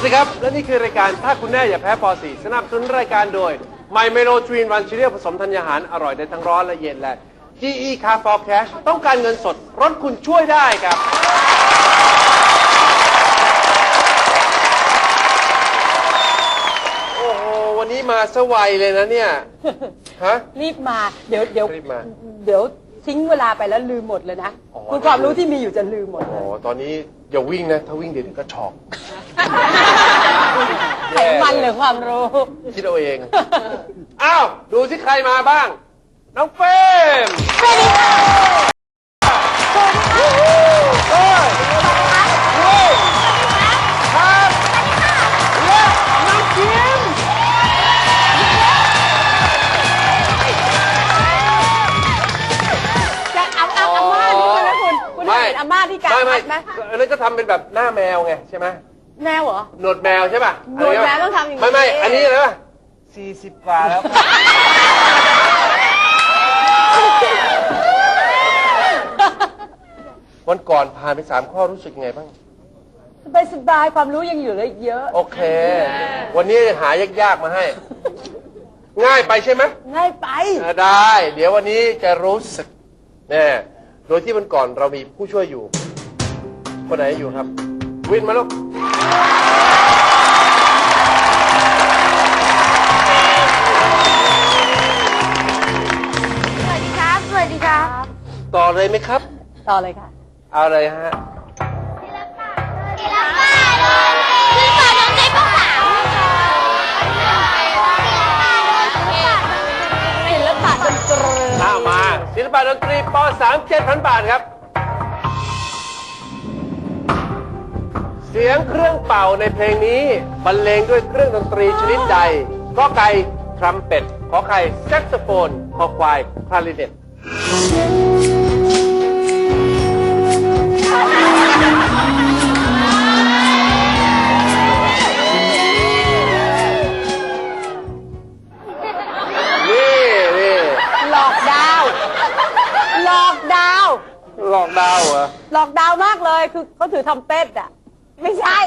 สวัสดีครับ และนี่คือรายการถ้าคุณแน่อย่าแพ้ป .4 สนับสนุนรายการโดยไมเมโลทรีนวันชิเรียผสมธัญญาหาร อร่อยได้ทั้งร้อนและเย็นและ GE Car for Cash ต้องการเงินสดรถคุณช่วยได้ครับ โอ้โห วันนี้มาสวัยเลยนะเนี่ย ฮะ รีบมาเดี๋ยวเดี๋ยวรีบมาเดี๋ยวทิ้งเวลาไปแล้วลืมหมดเลยนะอ๋อ คือความรู้ที่มีอยู่จะลืมหมดโอ้เลโหยตอนนี้อย่าวิ่งนะ ถ้าวิ่งเดี๋ยวก็ช็อก ไขมันหรือความรู้ คิดเอาเอง อ้าว ดูสิใครมาบ้าง น้องเฟรมสวัสดีค่ะสวัสดีค่ะครับและน้องคิมจะอาอาอาม่านี่ใช่ไหมคุณ คุณไม่เห็นอาม่าที่การไม่ไม่พัดไหมอันนั้นก็ทำเป็นแบบหน้าแมวไงใช่ไหม แนวเหรอหนวดแมวใช่ป่ะหนวดแมวต้องทำอย่างนี้ไม่ไม่อันนี้อะไรป่ะสี่สิบกว่าแล้ว วันก่อนผ่านไปสามข้อรู้สึกยังไงบ้าง สบายสบายๆความรู้ยังอยู่เหลยเยอะ โอเค วันนี้หายากๆมาให้ ง่ายไปใช่ไหม ง่ายไปเออได้ เดี๋ยววันนี้จะรู้สึกแน่โดยที่วันก่อนเรามีผู้ช่วยอยู่ คนไหนอยู่ครับ วินมาลูก สวัสดีครับ สวัสดีครับ ต่อเลยไหมครับ ต่อเลยค่ะ เอาเลยฮะ ศิลปะศิลปะโดนศิลปะโดนใจพวกสาวศิลปะดนตรีข้ามาศิลปะดนตรีป .3 7,000 บาทครับ สียงเครื่องเป่าในเพลงนี้บรรเลงด้วยเครื่องดนตรีชนิดใดก็ไก่ทรัมเป็ตขอไข่แซกโซโฟนขอควายคลาริเนตนี่นี่หลอกดาว หลอกดาวหลอกดาวเหรอ หลอกดาวมากเลย คือเขาถือทำเป็ดอะ ไม่ใช่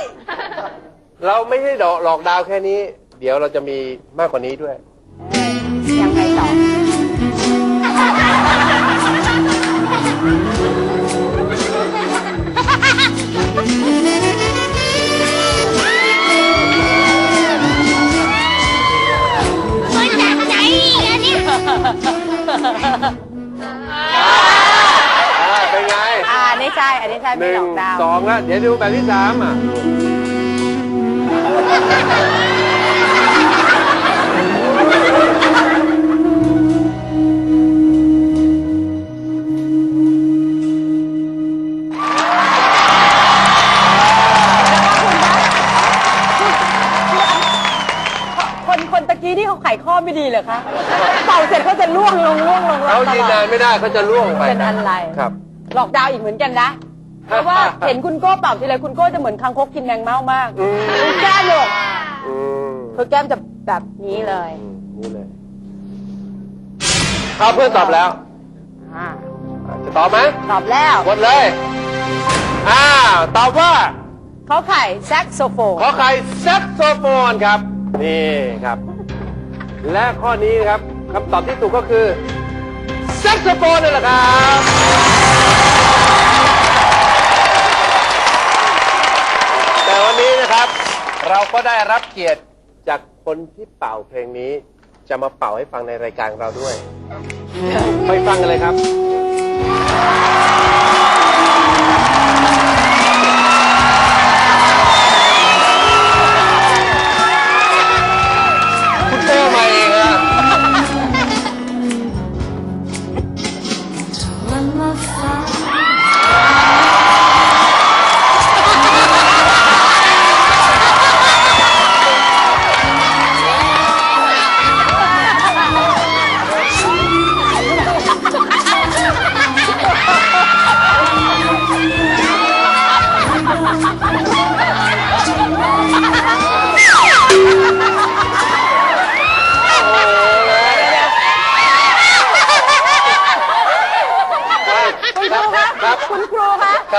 เราไม่ใช่ดอกหลอกดาวแค่นี้ เดี๋ยวเราจะมีมากกว่านี้ด้วย ใช่ อันนี้ใช่หไม่นึ่หลงอกดาว สองละเดี๋ยวดูแบบที่สามอะคนคนตะกี้ที่เขาไขข้อไม่ดีเหรอคะ เป่าเสร็จเขาจะล่วงลงล่วงลงเขาตยืนลนาอนด ไม่ได้เขาจะล่วงไปเป็นอะไร ครับ หลอกดาวอีกเหมือนกันนะ เพราะว่าเห็นคุณโก้เป่าทีไรคุณโก้จะเหมือนคางคกกินแมงเม่ามากอืมดูแก้มเลยอืมคือแก้มจะแบบนี้เลยอืมนี่เลยเอาเพื่อนตอบแล้วอ่าอะจะตอบไหมตอบแล้วกดเลยอ้าวตอบว่า เขาไข่แซกโซโฟนขอไข่แซกโซโฟนครับ นี่ครับ และข้อนี้นะครับคำตอบที่ถูกก็คือแซกโซโฟนนี่แหละครับ นนี้นะครับ เราก็ได้รับเกียรติจากคนที่เป่าเพลงนี้ จะมาเป่าให้ฟังในรายการเราด้วย ไปฟังกันเลยครับ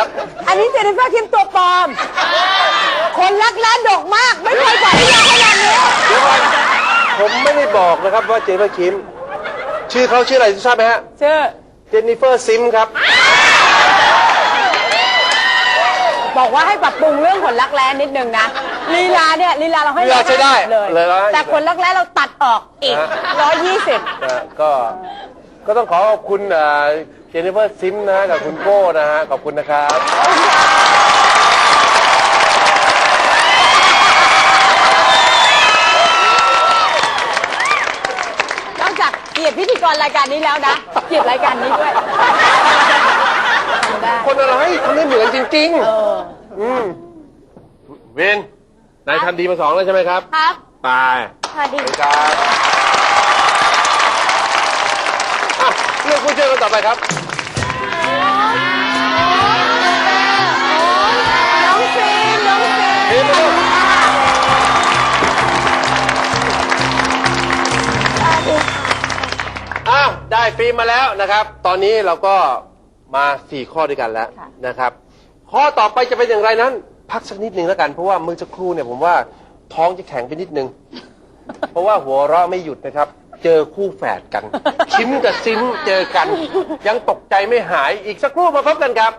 คุณครูคะครับคุณครูคะครับ อันนี้เจนนิเฟอร์คิมตัวปลอม คนรักแร้ดกมาก ไม่เคยปล่อยให้ยาวขนาดนี้เดี๋ยวก่อนผมไม่ได้บอกนะครับว่าเจนนิเฟอร์คิม ชื่อเขาชื่ออะไรทราบไหมฮะ ชื่อ เจนนิเฟอร์ซิมครับ บอกว่าให้ปรับปรุงเรื่องขนรักแร้นิดนึงนะ ลีลาเนี่ยลีลาเราให้ลีลาใช้ได้เลย เลยร้อยห้าสิบแต่ขนรักแร้เราตัดออกอีกฮะร้อยยี่สิบ นะก็ ก็ต้องขอขอบคุณเอ่อเจนนิเฟอร์ซิมนะกับคุณโก้นะฮะขอบคุณนะครับ นอกจากเกลียดพิธีกรรายการนี้แล้วนะ เกลียดรายการนี้ด้วยทำได้คนอะไรทำได้เหมือนจริงเออๆอืมเวนนายทำดีมาสองแล้วใช่ไหมครับ ครับ ไป สวัสดีสวัสดีครับ อะเรื่องผู้ช่วยคนต่อไปครับ น้องฟิล์มน้องฟิล์มเฮ้ยมาดูอ้าวได้ฟิล์มมาแล้วนะครับ ตอนนี้เราก็มาสี่ข้อด้วยกันแล้วนะครับ ข้อต่อไปจะเป็นอย่างไรนั้น พักสักนิดหนึ่งแล้วกัน เพราะว่าเมื่อสักครู่เนี่ยผมว่าท้องจะแข็งไปนิดนึง เพราะว่าหัวเราะไม่หยุดนะครับ เจอคู่แฝดกัน ชิมกับซิมเจอกัน ยังตกใจไม่หายอีกสักครู่มาพบกันครับ